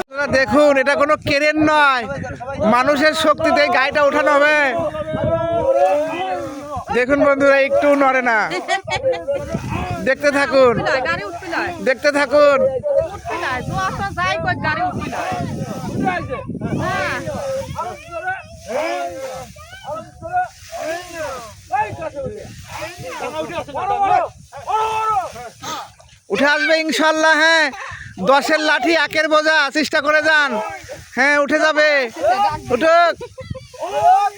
আপনারা দেখুন এটা কোনো কেরেন নয় মানুষের শক্তিতে এই গাড়িটা উঠানো হবে দেখুন বন্ধুরা একটু নড়ে না দেখতে থাকুন দেখতে থাকুন জোয়ারটা যাই কই গাড়ি উঠবি না হ্যাঁ উঠে আসবে ইনশাল্লাহ হ্যাঁ। দশের লাঠি একের বোঝা চেষ্টা করে যান। হ্যাঁ উঠে যাবে। উঠুক।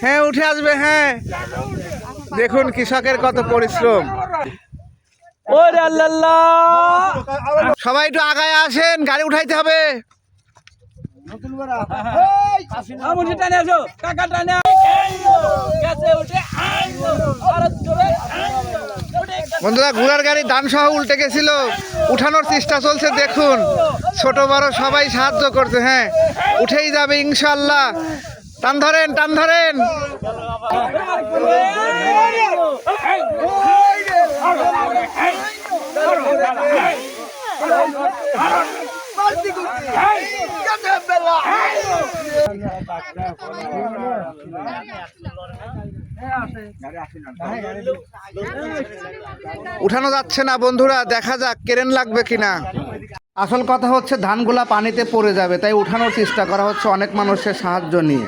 হ্যাঁ উঠে আসবে হ্যাঁ। দেখুন কৃষকের কত পরিশ্রম। সবাই একটু আগায় আসেন গাড়ি উঠাইতে হবে। বন্ধুরা, ঘোড়ার গাড়ি দান সহ উল্টে গেছিল। উঠানোর চেষ্টা চলছে, দেখুন। ছোট বড় সবাই সাহায্য করছে হ্যাঁ। উঠেই যাবে ইনশাল্লাহ টান ধরেন টান ধরেন। উঠানো যাচ্ছে না বন্ধুরা দেখা যাক কেরেন লাগবে কিনা। আসল কথা হচ্ছে ধানগুলা পানিতে পড়ে যাবে তাই উঠানোর চেষ্টা করা হচ্ছে অনেক মানুষের সাহায্য নিয়ে।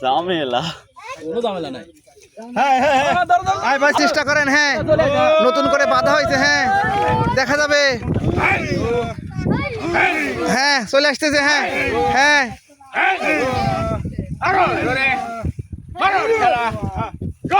ঝামেলা। আয় ভাই চেষ্টা করেন হ্যাঁ। নতুন করে বাধা হয়েছে হ্যাঁ। দেখা যাবে। হ্যাঁ চলে আসতেছে হ্যাঁ। হ্যাঁ।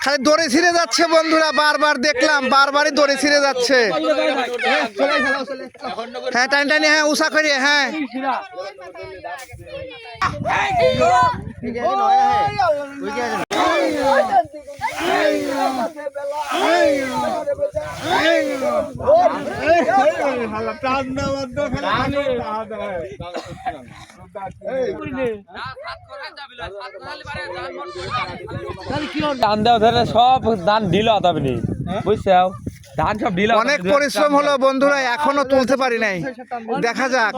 খালি দড়ি ছিঁড়ে যাচ্ছে বন্ধুরা বারবার দেখলাম বারবারই দড়ি ছিঁড়ে যাচ্ছে হ্যাঁ টানি টানি হ্যাঁ উষা করি হ্যাঁ সব ধান ঢিল হতাবনি বুঝছ ধান সব ঢিল অনেক পরিশ্রম হলো বন্ধুরা, এখনও তুলতে পারি নাই। দেখা যাক।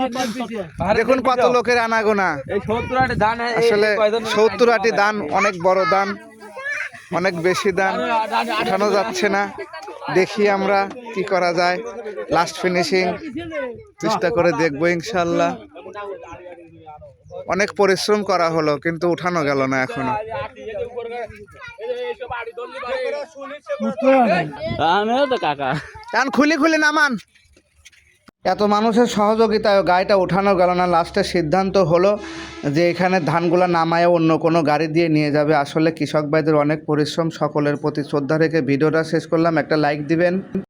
দেখুন কত লোকের আনাগোনা। এই সত্তর আটি ধান আসলে সত্তর আটি দান অনেক বড় দান। অনেক বেশি দান উঠানো যাচ্ছে না। দেখি আমরা কি করা যায়। লাস্ট ফিনিশিং চেষ্টা করে দেখব ইনশাল্লাহ। অনেক পরিশ্রম করা হলো কিন্তু উঠানো গেল না এখনও। তো কাকা। টান খুলি খুলি নামান। এত মানুষের সহযোগিতায় গাড়িটা ওঠানো গেল না। লাস্টে সিদ্ধান্ত হলো যে এখানে ধানগুলো নামায় অন্য কোনো গাড়ি দিয়ে নিয়ে যাবে। আসলে কৃষক ভাইদের অনেক পরিশ্রম। সকলের প্রতি শ্রদ্ধা রেখে ভিডিওটা শেষ করলাম। একটা লাইক দিবেন।